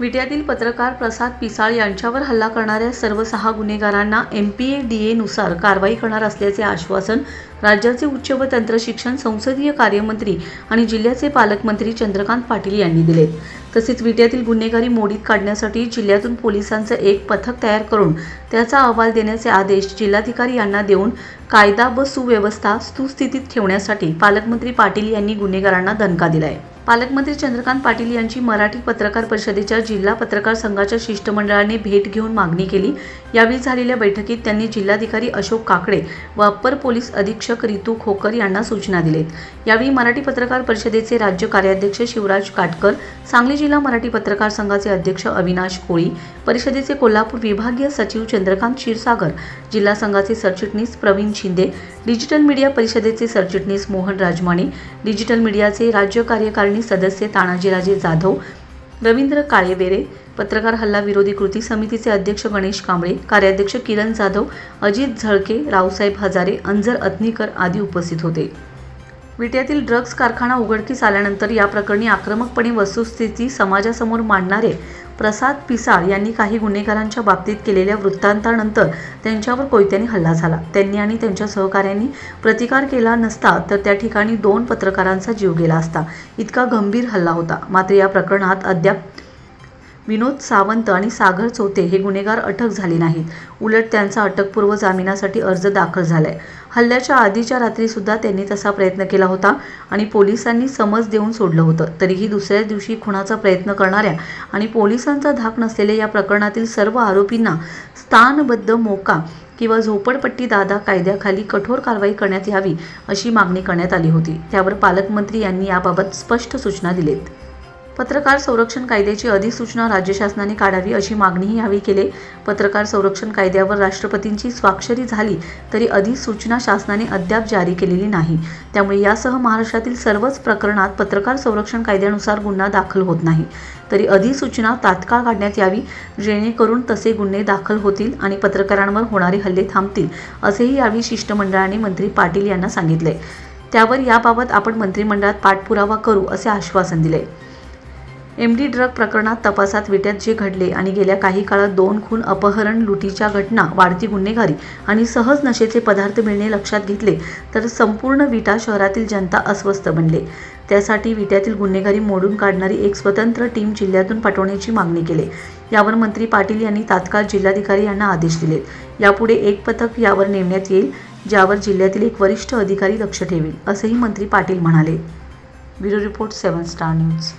विट्यातील पत्रकार प्रसाद पिसाळ यांच्यावर हल्ला करणाऱ्या सर्व सहा गुन्हेगारांना एम पी ए डी एनुसार कारवाई करणार असल्याचे आश्वासन राज्याचे उच्च व तंत्रशिक्षण संसदीय कार्यमंत्री आणि जिल्ह्याचे पालकमंत्री चंद्रकांत पाटील यांनी दिले तसेच विट्यातील गुन्हेगारी मोडीत काढण्यासाठी जिल्ह्यातून पोलिसांचं एक पथक तयार करून त्याचा अहवाल देण्याचे आदेश जिल्हाधिकारी यांना देऊन कायदा व सुव्यवस्था सुस्थितीत ठेवण्यासाठी पालकमंत्री पाटील यांनी गुन्हेगारांना दणका आहे पालकमंत्री चंद्रकांत पाटील यांची मराठी पत्रकार परिषदेच्या जिल्हा पत्रकार संघाच्या शिष्टमंडळाने भेट घेऊन मागणी केली. यावेळी झालेल्या बैठकीत त्यांनी जिल्हाधिकारी अशोक काकडे व अप्पर पोलीस अधीक्षक रितू खोकर यांना सूचना दिलेत. यावेळी मराठी पत्रकार परिषदेचे राज्य कार्याध्यक्ष शिवराज काटकर सांगली जिल्हा मराठी पत्रकार संघाचे अध्यक्ष अविनाश कोळी परिषदेचे कोल्हापूर विभागीय सचिव चंद्रकांत क्षीरसागर जिल्हा संघाचे सरचिटणीस प्रवीण शिंदे डिजिटल मीडिया परिषदेचे सरचिटणीस मोहन राजमाने डिजिटल मीडियाचे राज्य कार्यकारिणी सदस्य तानाजीराजे जाधव रवींद्र काळेवेरे पत्रकार हल्ला विरोधी कृती समितीचे अध्यक्ष गणेश कांबळे कार्याध्यक्ष किरण जाधव अजित झळके रावसाहेब हजारे अंजर अत्नीकर आदी उपस्थित होते. विट्यातील ड्रग्ज कारखाना उघडकीस आल्यानंतर या प्रकरणी आक्रमकपणे वस्तुस्थिती समाजासमोर मांडणारे प्रसाद पिसाळ यांनी काही गुन्हेगारांच्या बाबतीत केलेल्या वृत्तांतानंतर त्यांच्यावर कोयत्याने हल्ला झाला. त्यांनी आणि त्यांच्या सहकाऱ्यांनी प्रतिकार केला नसता तर त्या ठिकाणी दोन पत्रकारांचा जीव गेला असता. इतका गंभीर हल्ला होता. मात्र या प्रकरणात अद्याप विनोद सावंत आणि सागर चौथे हे गुन्हेगार अटक झाले नाहीत. उलट त्यांचा अटकपूर्व जामिनासाठी अर्ज दाखल झालाय. हल्ल्याच्या आधीच्या रात्रीसुद्धा त्यांनी तसा प्रयत्न केला होता आणि पोलिसांनी समज देऊन सोडलं होतं. तरीही दुसऱ्या दिवशी खुणाचा प्रयत्न करणाऱ्या आणि पोलिसांचा धाक नसलेल्या या प्रकरणातील सर्व आरोपींना स्थानबद्ध मोका किंवा झोपडपट्टी दादा कायद्याखाली कठोर कारवाई करण्यात यावी अशी मागणी करण्यात आली होती. त्यावर पालकमंत्री यांनी याबाबत स्पष्ट सूचना दिलेत. पत्रकार संरक्षण कायद्याची अधिसूचना राज्य शासनाने काढावी अशी मागणीही यावेळी केली. पत्रकार संरक्षण कायद्यावर राष्ट्रपतींची स्वाक्षरी झाली तरी अधिसूचना शासनाने अद्याप जारी केलेली नाही. त्यामुळे यासह महाराष्ट्रातील सर्वच प्रकरणात पत्रकार संरक्षण कायद्यानुसार गुन्हा दाखल होत नाही. तरी अधिसूचना तात्काळ काढण्यात यावी जेणेकरून तसे गुन्हे दाखल होतील आणि पत्रकारांवर होणारे हल्ले थांबतील असेही यावेळी शिष्टमंडळाने मंत्री पाटील यांना सांगितले. त्यावर याबाबत आपण मंत्रिमंडळात पाठपुरावा करू असे आश्वासन दिले. एम डी ड्रग प्रकरणात तपासात विट्यात जे घडले आणि गेल्या काही काळात दोन खून अपहरण लुटीच्या घटना वाढती गुन्हेगारी आणि सहज नशेचे पदार्थ मिळणे लक्षात घेतले तर संपूर्ण विटा शहरातील जनता अस्वस्थ बनले. त्यासाठी विट्यातील गुन्हेगारी मोडून काढणारी एक स्वतंत्र टीम जिल्ह्यातून पाठवण्याची मागणी केली. यावर मंत्री पाटील यांनी तात्काळ जिल्हाधिकारी यांना आदेश दिलेत यापुढे एक पथक यावर नेमण्यात येईल ज्यावर जिल्ह्यातील एक वरिष्ठ अधिकारी लक्ष ठेवेल असेही मंत्री पाटील म्हणाले. Bureau report seven star news.